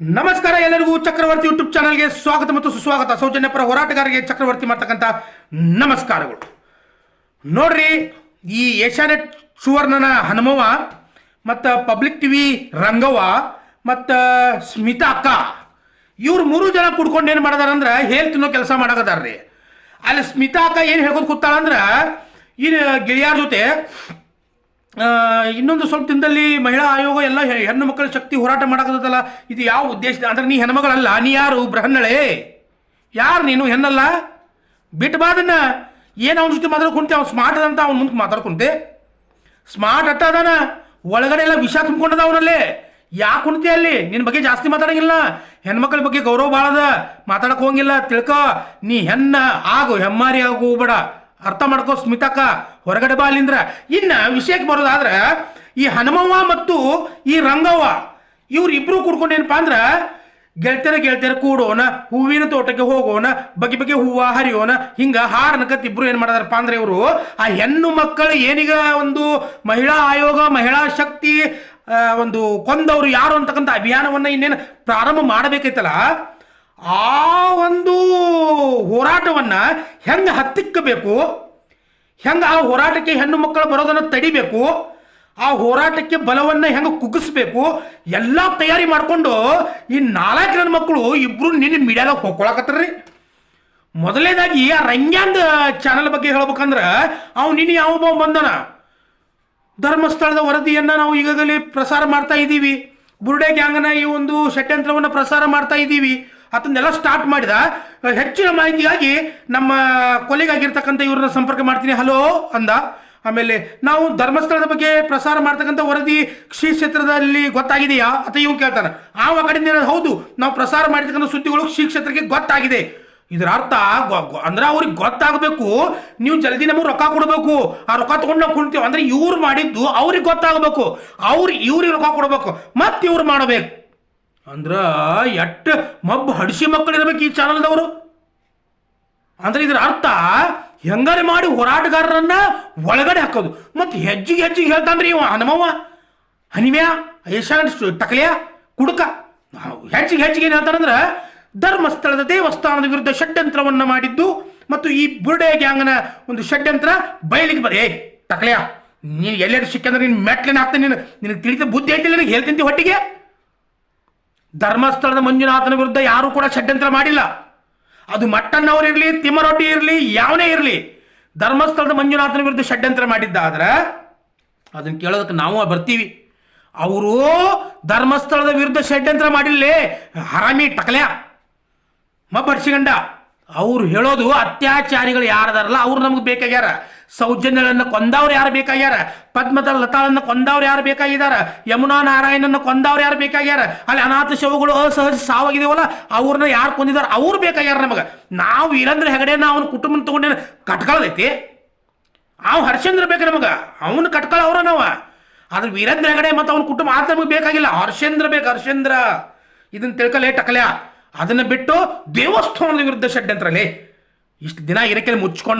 ನಮಸ್ಕಾರ ಎಲ್ಲರಿಗೂ ಚಕ್ರವರ್ತಿ ಯೂಟ್ಯೂಬ್ ಚಾನಲ್ಗೆ ಸ್ವಾಗತ ಮತ್ತು ಸುಸ್ವಾಗತ. ಸೌಜನ್ಯ ಪರ ಹೋರಾಟಗಾರರಿಗೆ ಚಕ್ರವರ್ತಿ ಮಾಡ್ತಕ್ಕಂಥ ನಮಸ್ಕಾರಗಳು. ನೋಡ್ರಿ, ಈ ಏಷ್ಯಾನೆಟ್ ಸುವರ್ಣನ ಹನುಮವ ಮತ್ತು ಪಬ್ಲಿಕ್ ಟಿವಿ ರಂಗವ್ವ ಮತ್ತು ಸ್ಮಿತಾ ಅಕ್ಕ, ಇವ್ರು ಮೂರು ಜನ ಕುಡ್ಕೊಂಡು ಏನು ಮಾಡೋದಾರಂದ್ರೆ ಹೇಳ್ ತಿನ್ನೋ ಕೆಲಸ ಮಾಡಕದಾರ್ರಿ ಅಲ್ಲಿ ಸ್ಮಿತಾ ಅಕ್ಕ ಏನು ಹೇಳ್ಕೊಂಡು ಕೂತಾಳಂದ್ರೆ ಈ ಗೆಳೆಯರ ಜೊತೆ ಇನ್ನೊಂದು ಸ್ವಲ್ಪ ದಿನದಲ್ಲಿ ಮಹಿಳಾ ಆಯೋಗ ಎಲ್ಲ ಹೆಣ್ಣು ಮಕ್ಕಳ ಶಕ್ತಿ ಹೋರಾಟ ಮಾಡಕತ್ತಲ್ಲ ಇದು ಯಾವ ಉದ್ದೇಶ ಅಂದ್ರೆ ನೀ ಹೆಣ್ಮಗಳಲ್ಲ, ನೀ ಯಾರು? ಬ್ರಹ್ಮಣಳೆ ಯಾರು ನೀನು? ಹೆಣ್ಣಲ್ಲ? ಬಿಟ್ಟು ಬಾದನ್ನ ಏನು ಅವನ ಜೊತೆ ಮಾತಾಡ್ಕೊಂತೆ ಅವ್ನು ಸ್ಮಾರ್ಟ್ ಅದಂತ ಅವ್ನ ಮುಂದೆ ಮಾತಾಡ್ಕೊಂತೆ. ಸ್ಮಾರ್ಟ್ ಅಟ್ಟ ಅದಾನ. ಒಳಗಡೆ ಎಲ್ಲ ವಿಷ ತುಂಬಿಕೊಂಡದ ಅವನಲ್ಲೇ. ಯಾಕೆ ಕುಂತೆ ಅಲ್ಲಿ? ನಿನ್ನ ಬಗ್ಗೆ ಜಾಸ್ತಿ ಮಾತಾಡಂಗಿಲ್ಲ. ಹೆಣ್ಮಕ್ಳ ಬಗ್ಗೆ ಗೌರವ ಭಾಳ ಅದ ಮಾತಾಡಕ್ ಹೋಗಿಲ್ಲ ತಿಳ್ಕೊ. ನೀ ಹೆಣ್ಣ ಆಗು, ಹೆಮ್ಮಾರಿ ಆಗು, ಹೋಗ್ಬೇಡ. ಅರ್ಥ ಮಾಡ್ಕೋ ಸ್ಮಿತಕ್ಕ. ಹೊರಗಡೆ ಬಾ ಅಲ್ಲಿಂದ್ರ. ಇನ್ನ ವಿಷಯಕ್ಕೆ ಬರೋದಾದ್ರೆ, ಈ ಹನುಮವ್ವ ಮತ್ತು ಈ ರಂಗವ್ವ ಇವ್ರಿಬ್ರು ಕುಡ್ಕೊಂಡು ಏನಪ್ಪಾ ಅಂದ್ರ, ಗೆಳತಿಯರ ಗೆಳತಿಯರ ಕೂಡೋಣ, ಹೂವಿನ ತೋಟಕ್ಕೆ ಹೋಗೋಣ, ಬಗೆ ಬಗೆ ಹೂವ ಹರಿಯೋಣ, ಹಿಂಗ ಹಾರನಕತ್ ಇಬ್ರು ಏನ್ ಮಾಡದಾರಪ್ಪ ಅಂದ್ರೆ ಇವರು, ಆ ಹೆಣ್ಣು ಮಕ್ಕಳು ಏನೀಗ ಒಂದು ಮಹಿಳಾ ಆಯೋಗ, ಮಹಿಳಾ ಶಕ್ತಿ ಒಂದು ಕೊಂದವರು ಯಾರು ಅಂತಕ್ಕಂಥ ಅಭಿಯಾನವನ್ನ ಇನ್ನೇನು ಪ್ರಾರಂಭ ಮಾಡಬೇಕೈತಲ್ಲ ಆ ಒಂದು ಹೋರಾಟವನ್ನ ಹೆಂಗೆ ಹತ್ತಿಕ್ಕಬೇಕು? ಹೆಂಗೆ ಆ ಹೋರಾಟಕ್ಕೆ ಹೆಣ್ಣು ಮಕ್ಕಳು ಬರೋದನ್ನ ತಡಿಬೇಕು? ಆ ಹೋರಾಟಕ್ಕೆ ಬಲವನ್ನ ಹೆಂಗೆ ಕುಗ್ಗಿಸ್ಬೇಕು? ಎಲ್ಲ ತಯಾರಿ ಮಾಡ್ಕೊಂಡು ಈ ನಾಲ್ಕು ಜನ ಮಕ್ಕಳು ಇಬ್ರು ನಿನ್ನ ಮೀಡಿಯಾದಾಗ ಹೋಗ್ಕೊಳಕತ್ತಾರ್ರಿ ಮೊದಲನೇದಾಗಿ ಆ ರಂಗ್ಯಾಂದ ಚಾನಲ್ ಬಗ್ಗೆ ಹೇಳ್ಬೇಕಂದ್ರೆ ಅವ್ ನಿನ್ನ ಯಾವ ಬಂದನ? ಧರ್ಮಸ್ಥಳದ ವರದಿಯನ್ನ ನಾವು ಈಗಾಗಲೇ ಪ್ರಸಾರ ಮಾಡ್ತಾ ಇದ್ದೀವಿ. ಬುರುಡೆ ಗ್ಯಾಂಗನ ಈ ಒಂದು ಷಡ್ಯಂತ್ರವನ್ನು ಪ್ರಸಾರ ಮಾಡ್ತಾ ಇದ್ದೀವಿ. ಅದನ್ನೆಲ್ಲ ಸ್ಟಾರ್ಟ್ ಮಾಡಿದ, ಹೆಚ್ಚಿನ ಮಾಹಿತಿಗಾಗಿ ನಮ್ಮ ಕೊಲೆಗಾಗಿರ್ತಕ್ಕಂಥ ಇವ್ರನ್ನ ಸಂಪರ್ಕ ಮಾಡ್ತೀನಿ. ಹಲೋ ಅಂದ. ಆಮೇಲೆ ನಾವು ಧರ್ಮಸ್ಥಳದ ಬಗ್ಗೆ ಪ್ರಸಾರ ಮಾಡ್ತಕ್ಕಂಥ ವರದಿ ಶ್ರೀ ಕ್ಷೇತ್ರದಲ್ಲಿ ಗೊತ್ತಾಗಿದೆಯಾ? ಅಂತ ಇವ್ ಕೇಳ್ತಾನೆ. ಆ ಕಡೆಯಿಂದ ಹೌದು, ನಾವು ಪ್ರಸಾರ ಮಾಡಿರ್ತಕ್ಕಂಥ ಸುದ್ದಿಗಳು ಶ್ರೀ ಕ್ಷೇತ್ರಕ್ಕೆ ಗೊತ್ತಾಗಿದೆ. ಇದರ ಅರ್ಥ ಅಂದ್ರೆ ಅವ್ರಿಗೆ ಗೊತ್ತಾಗಬೇಕು. ನೀವು ಜಲ್ದಿ ನಮಗೆ ರೊಕ್ಕ ಕೊಡಬೇಕು. ಆ ರೊಕ್ಕ ತಗೊಂಡು ನಾವು ಕುಣ್ತೀವಿ ಅಂದ್ರೆ ಇವ್ರು ಮಾಡಿದ್ದು ಅವ್ರಿಗೆ ಗೊತ್ತಾಗಬೇಕು. ಅವ್ರು, ಇವ್ರಿಗೆ ರೊಕ್ಕ ಕೊಡಬೇಕು. ಮತ್ತೆ ಇವ್ರು ಮಾಡಬೇಕು. ಅಂದ್ರ ಎಟ್ಟ ಮಬ್ಬ ಹಡಿಸಿ ಮಕ್ಕಳು ಇರಬೇಕು ಈ ಚಾನಲ್ದವರು? ಅಂದ್ರೆ ಇದರ ಅರ್ಥ ಹೆಂಗಾರೆ ಮಾಡಿ ಹೋರಾಟಗಾರರನ್ನ ಒಳಗಡೆ ಹಾಕೋದು. ಮತ್ತೆ ಹೆಜ್ಜಿಗೆ ಹೆಜ್ಜಿಗೆ ಹೇಳ್ತಾನ್ರಿ ಇವ ಹನುಮವ್ವ. ಹನಿಮ್ಯಾ ಏಷಾನ್ ಟಕಲಿಯ, ಕುಡುಕ. ಹೆಚ್ಚಿಗೆ ಹೆಚ್ಚಿಗೆ ಏನು ಹೇಳ್ತಾರಂದ್ರೆ ಧರ್ಮಸ್ಥಳದ ದೇವಸ್ಥಾನದ ವಿರುದ್ಧ ಷಡ್ಯಂತ್ರವನ್ನು ಮಾಡಿದ್ದು ಮತ್ತು ಈ ಬುರ್ಡೆ ಗ್ಯಾಂಗ್ನ ಒಂದು ಷಡ್ಯಂತ್ರ ಬಯಲಿಗೆ ಬರೇ ಟಕಲಿಯ, ನೀನು ಎಲ್ಲೆಡೆ ಸಿಕ್ಕಂದ್ರೆ ನಿನ್ನ ಮೆಟ್ಲಿನ ಹಾಕ್ತಾನೆ, ನೀನು ನಿನಗೆ ತಿಳಿದ ಬುದ್ಧಿ ಐತಿಲ್ಲ ನನಗೆ ಹೇಳ್ತಿಂತಿ ಹೊಟ್ಟಿಗೆ. ಧರ್ಮಸ್ಥಳದ ಮಂಜುನಾಥನ ವಿರುದ್ಧ ಯಾರೂ ಕೂಡ ಷಡ್ಯಂತ್ರ ಮಾಡಿಲ್ಲ. ಅದು ಮಟ್ಟಣ್ಣವ್ರು ಇರಲಿ, ತಿಮ್ಮರೊಡ್ಡಿ ಇರಲಿ, ಯಾವನೇ ಇರಲಿ, ಧರ್ಮಸ್ಥಳದ ಮಂಜುನಾಥನ ವಿರುದ್ಧ ಷಡ್ಯಂತ್ರ ಮಾಡಿದ್ದಾದ್ರೆ ಅದನ್ನು ಕೇಳೋದಕ್ಕೆ ನಾವು ಬರ್ತೀವಿ. ಅವರು ಧರ್ಮಸ್ಥಳದ ವಿರುದ್ಧ ಷಡ್ಯಂತ್ರ ಮಾಡಿಲ್ಲೇ, ಹರಾಮಿ ಟಕಲ್ಯ ಮಬ್ಬರ್ಸಿಗಂಡ ಅವ್ರು ಹೇಳೋದು ಅತ್ಯಾಚಾರಿಗಳು ಯಾರದಾರಲ್ಲ, ಅವ್ರು ನಮಗೆ ಬೇಕಾಗ್ಯಾರ. ಸೌಜನ್ಯಗಳನ್ನು ಕೊಂದವ್ರು ಯಾರು ಬೇಕಾಗ್ಯಾರ? ಪದ್ಮದ ಲತಾಳನ್ನ ಕೊಂದವ್ರು ಯಾರು ಬೇಕಾಗಿದಾರ? ಯಮುನಾ ನಾರಾಯಣನ ಕೊಂದವ್ರು ಯಾರು ಬೇಕಾಗ್ಯಾರ? ಅಲ್ಲಿ ಅನಾಥ ಶವಗಳು ಅಸಹಜ ಸಾವಾಗಿದೆವಲ್ಲ, ಅವ್ರನ್ನ ಯಾರು ಕೊಂದಿದಾರ? ಅವ್ರು ಬೇಕಾಗ್ಯಾರ ನಮಗೆ. ನಾವು ವೀರೇಂದ್ರ ಹೆಗಡೆನ ಅವನ ಕುಟುಂಬನ ತಗೊಂಡೇನ ಕಟ್ಕೊಳ್ಳೋದೈತಿ ಅವ್ ಹರ್ಷೇಂದ್ರ ಬೇಕು ನಮಗೆ. ಅವನು ಕಟ್ಕೊಳ್ಳ ಅವ್ರ ನಾವ. ಆದ್ರೆ ವೀರೇಂದ್ರ ಹೆಗಡೆ ಮತ್ತು ಅವನ ಕುಟುಂಬ ಆತ ನಮಗೆ ಬೇಕಾಗಿಲ್ಲ. ಹರ್ಷೇಂದ್ರ ಬೇಕು, ಹರ್ಷೇಂದ್ರ. ಇದನ್ನ ತಿಳ್ಕಲೇ, ಟಕಲ್ಯ. ಅದನ್ನ ಬಿಟ್ಟು ದೇವಸ್ಥಾನದ ವಿರುದ್ಧ ಷಡ್ಯಂತ್ರಲೇ ಇಷ್ಟು ದಿನ ಇರಕ್ಕೆ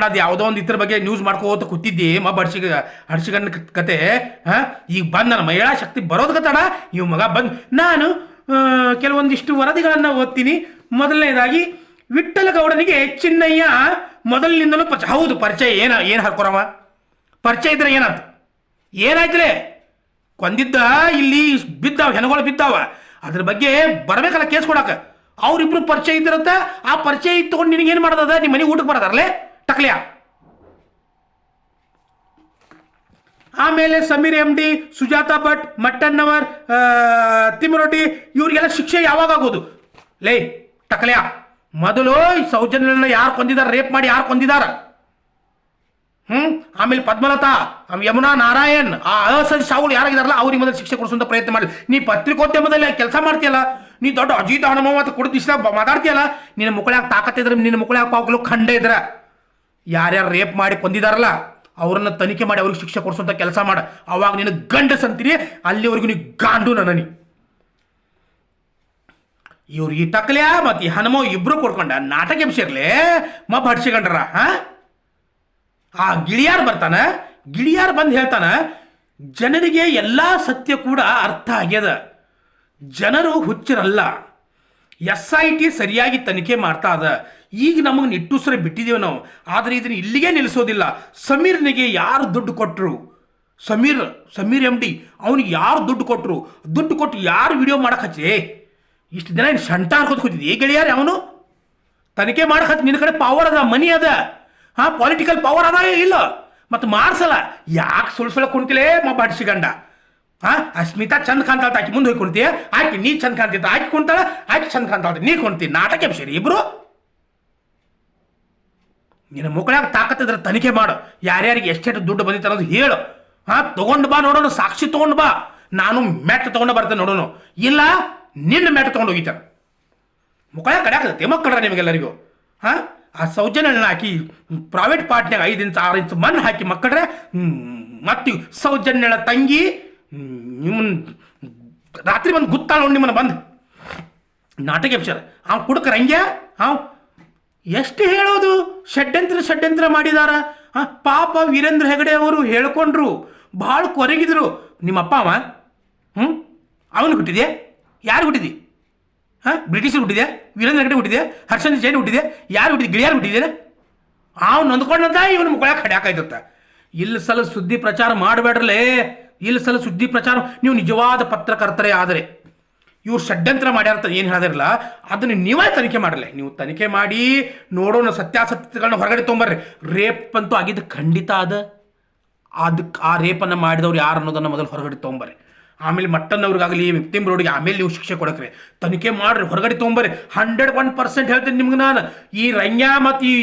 ಅದು ಯಾವುದೋ ಒಂದು ಇದ್ರ ಬಗ್ಗೆ ನ್ಯೂಸ್ ಮಾಡ್ಕೋತ ಕೂತಿದ್ದಿ ಮಬ್ಬ ಹರ್ಷಿಗ ಹಡ್ಸಿಗಣ್ಣ ಕತೆ, ಹಾಂ? ಈಗ ಬಂದ ನನ್ನ ಮಹಿಳಾ ಶಕ್ತಿ ಬರೋದು ತಡ ಇವ್ ಮಗ ಬಂದು, ನಾನು ಕೆಲವೊಂದಿಷ್ಟು ವರದಿಗಳನ್ನು ಓದ್ತೀನಿ. ಮೊದಲನೇದಾಗಿ, ವಿಠ್ಠಲ ಗೌಡನಿಗೆ ಚಿನ್ನಯ್ಯ ಮೊದಲಿನಿಂದಲೂ ಪರಿಚಯ ಹೌದು, ಪರಿಚಯ ಏನ, ಏನು ಹಾಕೋರವ ಪರಿಚಯ ಇದ್ರೆ ಏನಾಯ್ತು ಏನಾಯ್ತಲೇ? ಕೊಂದಿದ್ದ, ಇಲ್ಲಿ ಬಿದ್ದಾವ ಹೆಣಗಳು ಬಿದ್ದಾವ. ಅದ್ರ ಬಗ್ಗೆ ಬರಬೇಕಲ್ಲ ಕೇಸ್ ಕೊಡಕ. ಅವ್ರಿಬ್ರು ಪರಿಚಯ ಇದ್ದಿರುತ್ತೆ, ಆ ಪರಿಚಯ ಇತ್ತುಕೊಂಡು ನಿನಗೆ ಏನು ಮಾಡೋದದ? ನಿಮ್ಮ ಮನೆಗೆ ಊಟಕ್ಕೆ ಬರೋದಾರಲ್ಲೇ ಟಕ್ಲಿಯಾ. ಆಮೇಲೆ ಸಮೀರ್ ಎಂ ಡಿ ಸುಜಾತಾ ಭಟ್ ಮಟ್ಟಣ್ಣವರ್ ತಿಮ್ಮರೊಟ್ಟಿ ಇವ್ರಿಗೆಲ್ಲ ಶಿಕ್ಷೆ ಯಾವಾಗ ಆಗೋದು? ಲೇ, ಟಕಲ್ಯ, ಮೊದಲು ಈ ಸೌಜನ್ಯನ ಯಾರು ಕೊಂದಿದಾರ, ರೇಪ್ ಮಾಡಿ ಯಾರು ಕೊಂದಿದಾರ? ಹ್ಮ್? ಆಮೇಲೆ ಪದ್ಮಲತಾ ಯಮುನಾ ನಾರಾಯಣ್, ಆ ಅಸಹಜ ಸಾವುಗಳು ಯಾರಾಗಿದಾರಲ್ಲ, ಅವ್ರಿಗೆ ಮೊದಲು ಶಿಕ್ಷೆ ಕೊಡಿಸುವಂತ ಪ್ರಯತ್ನ ಮಾಡಿ ನೀ ಪತ್ರಿಕೋದ್ಯಮದಲ್ಲಿ ಕೆಲಸ ಮಾಡ್ತೀಯಲ್ಲ ನೀ ದೊಡ್ಡ ಅಜೀತ ಹನುಮವ ಅಂತ ಕುಡಿದ ಮಾತಾಡ್ತೀಯಲ್ಲ? ನಿನ್ನ ಮುಕ್ಕಳ್ಯಾಗ ತಾಕತ್ತಿದ್ರೆ ನಿನ್ನ ಮುಕ್ಕಳ್ಯಾಗ ಪಾವಕಲು ಖಂಡ ಇದ್ರ. ಯಾರ್ಯಾರು ರೇಪ್ ಮಾಡಿ ಕೊಂದಿದಾರಲ್ಲ, ಅವ್ರನ್ನ ತನಿಖೆ ಮಾಡಿ ಅವ್ರಿಗೆ ಶಿಕ್ಷೆ ಕೊಡಿಸುವಂತ ಕೆಲಸ ಮಾಡ. ಅವಾಗ ನಿನ್ನ ಗಂಡಸ್ ಅಂತೀರಿ, ಅಲ್ಲಿವರೆಗೂ ನೀ ಗಾಂಡು ನನ್ನ ಇವ್ರು ಈ ತಕ್ಲೆಯ ಮತ್ತು ಈ ಹನುಮ ಇಬ್ರು ಕೊಡ್ಕೊಂಡ ನಾಟಕ ಎಬ್ಸಿರ್ಲೆ ಮಬ್ಬ ಹಡ್ಸಿಕೊಂಡ್ರ ಹಾ? ಆ ಗಿಳಿಯಾರ್ ಬರ್ತಾನ, ಗಿಳಿಯಾರ್ ಬಂದು ಹೇಳ್ತಾನ, ಜನರಿಗೆ ಎಲ್ಲಾ ಸತ್ಯ ಕೂಡ ಅರ್ಥ ಆಗ್ಯದ. ಜನರು ಹುಚ್ಚರಲ್ಲ. ಎಸ್ ಐ ಟಿ ಸರಿಯಾಗಿ ತನಿಖೆ ಮಾಡ್ತಾ ಅದ. ಈಗ ನಮಗೆ ನಿಟ್ಟುಸರೆ ಬಿಟ್ಟಿದ್ದೇವೆ ನಾವು. ಆದರೆ ಇದನ್ನು ಇಲ್ಲಿಗೆ ನಿಲ್ಲಿಸೋದಿಲ್ಲ ಸಮೀರ್ನಿಗೆ ಯಾರು ದುಡ್ಡು ಕೊಟ್ಟರು ಸಮೀರ್ ಸಮೀರ್ ಎಂ ಡಿ, ಅವನಿಗೆ ಯಾರು ದುಡ್ಡು ಕೊಟ್ಟರು ದುಡ್ಡು ಕೊಟ್ಟು ಯಾರು ವಿಡಿಯೋ ಮಾಡಕ್ಕೆ ಹಚ್ಚಿ? ಇಷ್ಟು ದಿನ ಏನು ಶಂಟ ಹಾಕೋದು ಕೂತಿದ್ದೆ? ಏ ಗೆಳೆಯಾರೆ ಅವನು? ತನಿಖೆ ಮಾಡಕ್ಕೆ ಹಚ್ಚಿ ನಿನ್ನ ಕಡೆ ಪವರ್ ಅದ ಮನಿ ಅದ. ಹಾಂ ಪೊಲಿಟಿಕಲ್ ಪವರ್ ಅದ, ಇಲ್ಲ. ಮತ್ತು ಮಾಡ್ಸಲ್ಲ. ಯಾಕೆ ಸುಳ್ಳು ಕುಂತಿಲೇ ಮಾ ಬಡ್ಸಿಗಂಡ ಹಾಂ ಅಸ್ಮಿತಾ ಚಂದ ಕಾಣ್ತಾಳ ಆಕಿ ಮುಂದೆ ಹೋಗಿ ಕುಂತೀಯ ಆಕಿ ನೀ ಚಂದ ಕಾಣ್ತಿದ್ದ, ಆಕಿ ಕುಂತಾಳ? ಆಕಿ ಚಂದ ಕಾಣ್ತಾಳ ನೀ ಕುಂತಿ, ನಾಟಕ ಎಬ್ಸಿರಿ ಇಬ್ರು. ನಿನ್ನ ಮುಕ್ಕಳಾಗ ತಾಕತ್ತಿದ್ರೆ ತನಿಖೆ ಮಾಡು. ಯಾರ್ಯಾರಿಗೆ ಎಷ್ಟೆಷ್ಟು ದುಡ್ಡು ಬಂದಿತ್ತು ಅನ್ನೋದು ಹೇಳು. ಹಾ ತಗೊಂಡು ಬಾ ನೋಡೋಣ, ಸಾಕ್ಷಿ ತಗೊಂಡು ಬಾ. ನಾನು ಮೆಟ್ ತಗೊಂಡು ಬರ್ತೇನೆ ನೋಡೋಣ. ಇಲ್ಲ, ನಿನ್ನ ಮೆಟ್ ತಗೊಂಡು ಹೋಗಿತಾನೆ ಮುಕ್ಕಳ ಆಗ್ತದೆ ಮಕ್ಕಳ್ರ ನಿಮಗೆಲ್ಲರಿಗೂ. ಹಾಂ ಆ ಸೌಜನ್ಯನ ಹಾಕಿ ಪ್ರೈವೇಟ್ ಪಾರ್ಟ್ನಾಗ ಐದು ಇಂಚು, ಆರು ಇಂಚು ಮಣ್ಣು ಹಾಕಿ ಮಕ್ಕಳ್ರೆ ಮತ್ತು ಸೌಜನ್ಯಳ ತಂಗಿ ನಿಮ್ಮನ್ನ ರಾತ್ರಿ ಬಂದು ಗುತ್ತಾಳ ನೋಡಿ ನಿಮ್ಮನ್ನ ಬಂದು. ನಾಟಕ ವಿಚಾರ ಆ ಕುಡ್ಕರ ಹಂಗೆ ಹಾಂ ಎಷ್ಟು ಹೇಳೋದು? ಷಡ್ಯಂತ್ರ ಷಡ್ಯಂತ್ರ ಮಾಡಿದಾರ. ಹಾಂ ಪಾಪ ವೀರೇಂದ್ರ ಹೆಗಡೆ ಅವರು ಹೇಳ್ಕೊಂಡ್ರು. ಭಾಳ ಕೊರಗಿದ್ರು. ನಿಮ್ಮ ಅಪ್ಪ ಅವ? ಹ್ಞೂ ಅವನು ಹುಟ್ಟಿದೆ ಯಾರು ಹುಟ್ಟಿದಿ? ಹಾಂ ಬ್ರಿಟಿಷರು ಹುಟ್ಟಿದೆ ವೀರೇಂದ್ರ ಹೆಗಡೆ ಹುಟ್ಟಿದೆ ಹರ್ಷನ್ ಜೈನ್ ಹುಟ್ಟಿದೆ ಯಾರು ಹುಟ್ಟಿದೆ? ಗಿಳಿಯಾರು ಹುಟ್ಟಿದ್ದೇನೆ ಅವ್ನು ನೊಂದ್ಕೊಂಡಂತ ಇವನು ಮುಕ್ಕಳ ಕಡ್ಯಾಕಾಯ್ತತ್ತ ಇಲ್ಲಿ ಸಲ ಸುದ್ದಿ ಪ್ರಚಾರ ಮಾಡಬೇಡ್ರಲೇ. ಇಲ್ಲಿ ಸಲ ಸುದ್ದಿ ಪ್ರಚಾರ, ನೀವು ನಿಜವಾದ ಪತ್ರಕರ್ತರೇ ಆದರೆ, ಇವ್ರು ಷಡ್ಯಂತ್ರ ಮಾಡ್ಯಾರ ಏನು ಹೇಳಿದ್ರಲ್ಲ, ಅದನ್ನು ನೀವೇ ತನಿಖೆ ಮಾಡಲ್ಲ ನೀವು ತನಿಖೆ ಮಾಡಿ, ನೋಡೋಣ ಸತ್ಯಾಸತ್ಯಗಳನ್ನ ಹೊರಗಡೆ ತೊಗೊಂಬರ್ರಿ. ರೇಪ್ ಅಂತೂ ಆಗಿದ್ದು ಖಂಡಿತ ಅದ. ಅದಕ್ಕೆ ಆ ರೇಪನ್ನು ಮಾಡಿದವ್ರು ಯಾರು ಅನ್ನೋದನ್ನು ಮೊದಲು ಹೊರಗಡೆ ತೊಗೊಂಬರ್ರಿ. ಆಮೇಲೆ ಮಟ್ಟನ್ನವ್ರಿಗಾಗಲಿ ವಿಕ್ಟಿಮ್ ರೋಡ್ಗೆ ಆಮೇಲೆ ನೀವು ಶಿಕ್ಷೆ ಕೊಡಕ್ರಿ. ತನಿಖೆ ಮಾಡ್ರಿ, ಹೊರಗಡೆ ತೊಗೊಂಬರ್ರಿ. ಹಂಡ್ರೆಡ್ ಒನ್ ಪರ್ಸೆಂಟ್ ಹೇಳ್ತೀನಿ ನಿಮ್ಗೆ ನಾನು. ಈ ರಂಗ್ಯಾ ಮತ್ತು ಈ,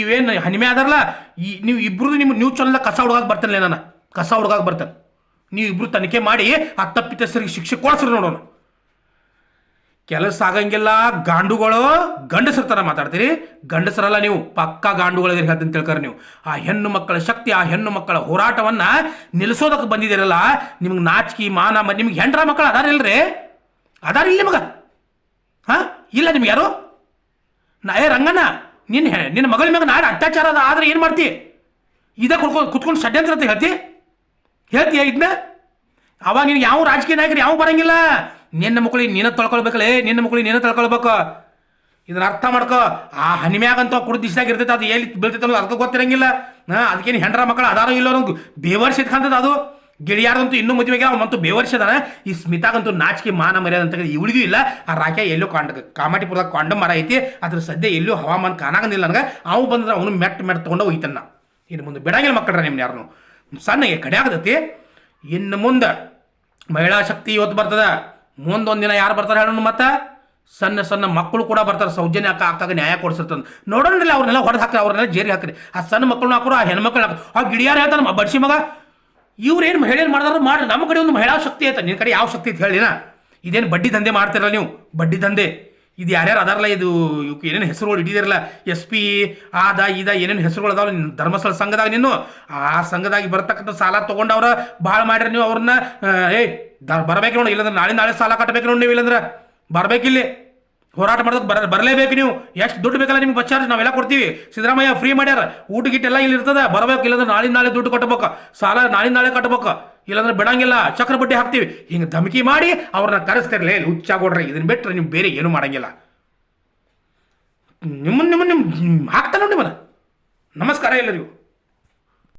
ಇವೇನು ಹನಿಮೆ ಅದಾರಲ್ಲ, ಈ ನೀವು ಇಬ್ಬರು ನಿಮ್ಮ ನೀವು ಚೊಲ್ಲ ಕಸ ಹುಡುಗಾಗ ಬರ್ತೇನೆ ನಾನು. ಕಸ ಹುಡುಗಾಗ ಬರ್ತೇನೆ. ನೀವು ಇಬ್ರು ತನಿಖೆ ಮಾಡಿ ಆ ತಪ್ಪಿತಸ್ಥರಿಗೆ ಶಿಕ್ಷೆ ಕೊಡ್ಸ್ರಿ ನೋಡೋಣ. ಕೆಲಸ ಆಗಂಗಿಲ್ಲ ಗಾಂಡುಗಳು ಗಂಡಸರ ಥರ ಮಾತಾಡ್ತೀರಿ? ಗಂಡಸರಲ್ಲ ನೀವು, ಪಕ್ಕಾ ಗಾಂಡುಗಳಿಗೆ ಹೇಳ್ತೀನಿ ತಿಳ್ಕರಿ ನೀವು. ಆ ಹೆಣ್ಣು ಮಕ್ಕಳ ಶಕ್ತಿ, ಆ ಹೆಣ್ಣು ಮಕ್ಕಳ ಹೋರಾಟವನ್ನ ನಿಲ್ಲಿಸೋದಕ್ಕೆ ಬಂದಿದ್ದೀರಲ್ಲ, ನಿಮ್ಗೆ ನಾಚಿಕೆ, ಮಾನ, ಮ, ನಿಮ್ಗೆ ಹೆಂಡ್ರ ಮಕ್ಕಳು ಅದಾರಿಲ್ರಿ ಅದಾರಿಲ್ಲ ನಿಮಗೆ? ಹಾಂ? ಇಲ್ಲ ನಿಮ್ಗೆ ಯಾರು? ನಾ, ಏ ರಂಗಣ್ಣ ನಿನ್ನ ನಿನ್ನ ಮಗಳ ಮ್ಯಾಗ ನಾಡ ಅತ್ಯಾಚಾರ ಅದ, ಆದ್ರೆ ಏನು ಮಾಡ್ತಿ? ಇದ ಕುಡ್ಕೊಂಡು ಕುತ್ಕೊಂಡು ಷಡ್ಯಂತ್ರ ಅಂತ ಹೇಳ್ತಿ? ಹೇಳ್ತೀಯ ಇದನ್ನ ಅವಾಗ ನಿನಗೆ ಯಾವ ರಾಜಕೀಯ ನಾಯಕರು ಯಾವ ಬರಂಗಿಲ್ಲ. ನಿನ್ನ ಮಕ್ಕಳಿಗೆ ನೀನ ತೊಳ್ಕೊಳ್ಬೇಕಲ್ಲೇ ನಿನ್ನ ಮಕ್ಕಳಿಗೆ ನೀನ ತೊಳ್ಕೊಳ್ಬೇಕು. ಇದನ್ನ ಅರ್ಥ ಮಾಡ್ಕೋ. ಆ ಹನಿಮ್ಯಾಗಂತೂ ಕುಡಿದ ದಿಶಾಗ ಇರ್ತೈತೆ, ಅದು ಎಲ್ಲಿ ಬೀಳ್ತೈತೆ ಅರ್ಥ ಗೊತ್ತಿರಂಗಿಲ್ಲ. ಹಾಂ, ಅದಕ್ಕೇನು ಹೆಂಡ್ರ ಮಕ್ಕಳು ಅದಾರೋ ಇಲ್ಲೋ ನಂಗೆ ಕಾಣ್ತದ ಅದು. ಗಿಳಿಯಾರ್ದಂತೂ ಇನ್ನೂ ಮದುವೆಗೆ ಅವಂತೂ ಮತ್ತು ಬೇವರ್ಸದಾನ ಈ ಸ್ಮಿತಾಗಂತೂ ನಾಚಿಕೆ ಮಾನ ಮರ್ಯಾದ ಅಂತ ಇವಳಿಗೂ ಇಲ್ಲ. ಆ ರಾಕ್ಯ ಎಲ್ಲೂ ಕಾಂಡ ಕಾಮಾಟಿಪುರದಾಗ ಕಾಂಡ ಮರ ಐತಿ. ಅದ್ರ ಸದ್ಯ ಎಲ್ಲೂ ಹವಾಮಾನ ಕಾಣಾಗಂದಿಲ್ಲ ನನಗೆ. ಅವು ಬಂದ್ರೆ ಅವನು ಮೆಟ್ಟ ಮೆಟ್ಟ ತೊಗೊಂಡು ಹೋಗ್ತಾನ ಇನ್ನು ಮುಂದೆ ಬಿಡಂಗಿಲ್ಲ ಮಕ್ಕಳ್ರ ನಿಮ್ನ ಯಾರನ್ನು ಸಣ್ಣಗೆ ಆಗ್ತೈತಿ. ಇನ್ನು ಮುಂದೆ ಮಹಿಳಾ ಶಕ್ತಿ ಇವತ್ತು ಬರ್ತದೆ. ಮುಂದೊಂದು ದಿನ ಯಾರು ಬರ್ತಾರೆ ಹೇಳೋಣ ಮತ್ತೆ? ಸಣ್ಣ ಸಣ್ಣ ಮಕ್ಕಳು ಕೂಡ ಬರ್ತಾರೆ. ಸೌಜನ್ಯ ಅಕ್ಕ ಅಕ್ಕಾಗ ನ್ಯಾಯ ಕೊಡಿಸಿರ್ತಂದು. ನೋಡೋಣ್ರಲ್ಲ ಅವ್ರನ್ನೆಲ್ಲ ಹೊಡೆದು ಹಾಕ್ರಿ ಅವ್ರನ್ನೆಲ್ಲ ಜೇರಿಗೆ ಹಾಕ್ರಿ ಆ ಸಣ್ಣ ಮಕ್ಕಳನ್ನ ಹಾಕೋರು, ಆ ಹೆಣ್ಮಕ್ಳು ಹಾಕಿ ಆ ಗಿಡಿಯಾರ ಹೇಳ್ತಾನೆ ಬಡ್ಸಿ ಮಗ, ಇವ್ರೇನು ಮಹಿಳೆಯರು ಮಾಡ್ದಾರ? ಮಾಡಿ ನಮ್ಮ ಕಡೆ ಒಂದು ಮಹಿಳಾ ಶಕ್ತಿ ಐತೆ. ನಿನ್ನ ಕಡೆ ಯಾವ ಶಕ್ತಿ ಐತೆ ಹೇಳಿನ ಇದೇನು ಬಡ್ಡಿ ದಂಧೆ ಮಾಡ್ತಿರಲ್ಲ ನೀವು? ಬಡ್ಡಿ ದಂಧೆ. ಇದು ಯಾರ್ಯಾರು ಅದಾರಲ್ಲ ಇದು ಇವಕ್ಕೆ ಏನೇನು ಹೆಸರುಗಳು ಇಟ್ಟಿದಿರಲ್ಲ ಎಸ್ ಪಿ ಆದ ಇದ ಏನೇನು ಹೆಸರುಗಳು ಅದಾವ ನಿನ್ನ ಧರ್ಮಸ್ಥಳ ಸಂಘದಾಗ ನೀನು ಆ ಸಂಘದಾಗಿ ಬರ್ತಕ್ಕಂಥ ಸಾಲ ತೊಗೊಂಡವ್ರ ಭಾಳ ಮಾಡ್ರಿ ನೀವು ಅವ್ರನ್ನ ಏಯ್ ಬರ್ಬೇಕು ನೋಡಿ, ಇಲ್ಲಂದ್ರೆ ನಾಳೆ ನಾಳೆ ಸಾಲ ಕಟ್ಟಬೇಕು ನೋಡಿ ನೀವು ಇಲ್ಲಂದ್ರೆ. ಬರ್ಬೇಕಿಲ್ಲಿ. ಹೋರಾಟ ಮಾಡೋದಕ್ಕೆ ಬರ, ಬರಲೇಬೇಕು ನೀವು. ಎಷ್ಟು ದುಡ್ಡು ಬೇಕಲ್ಲ ನಿಮ್ಗೆ ಬಚ್ಚಾರ್ಜ್ ನಾವೆಲ್ಲ ಕೊಡ್ತೀವಿ. ಸಿದ್ದರಾಮಯ್ಯ ಫ್ರೀ ಮಾಡ್ಯಾರ. ಊಟ ಗಿಟ್ಟೆಲ್ಲ ಇಲ್ಲಿ ಇರ್ತದೆ. ಬರಬೇಕು, ಇಲ್ಲಾಂದ್ರೆ ನಾಳೆ ನಾಳೆ ದುಡ್ಡು ಕಟ್ಟಬೇಕು. ಸಾಲ ನಾಳೆ ನಾಳೆ ಕಟ್ಟಬೇಕು. ಇಲ್ಲಾಂದ್ರೆ ಬಿಡಂಗಿಲ್ಲ. ಚಕ್ರ ಬಡ್ಡಿ ಹಾಕ್ತೀವಿ. ಹಿಂಗೆ ಧಮಕಿ ಮಾಡಿ ಅವ್ರನ್ನ ಕರೆಸ್ತಿರ್ಲೇ ಹುಚ್ಚಾಗೊಡ್ರಿ ಇದನ್ನ ಬಿಟ್ಟರೆ ನೀವು ಬೇರೆ ಏನೂ ಮಾಡಂಗಿಲ್ಲ. ನಿಮ್ಮನ್ನು ನಿಮ್ಮನ್ನ ನಿಮ್ಮ ಹಾಕ್ತಾನೆ ನಿಮ್ಮನ್ನ? ನಮಸ್ಕಾರ ಎಲ್ಲರಿಗೂ.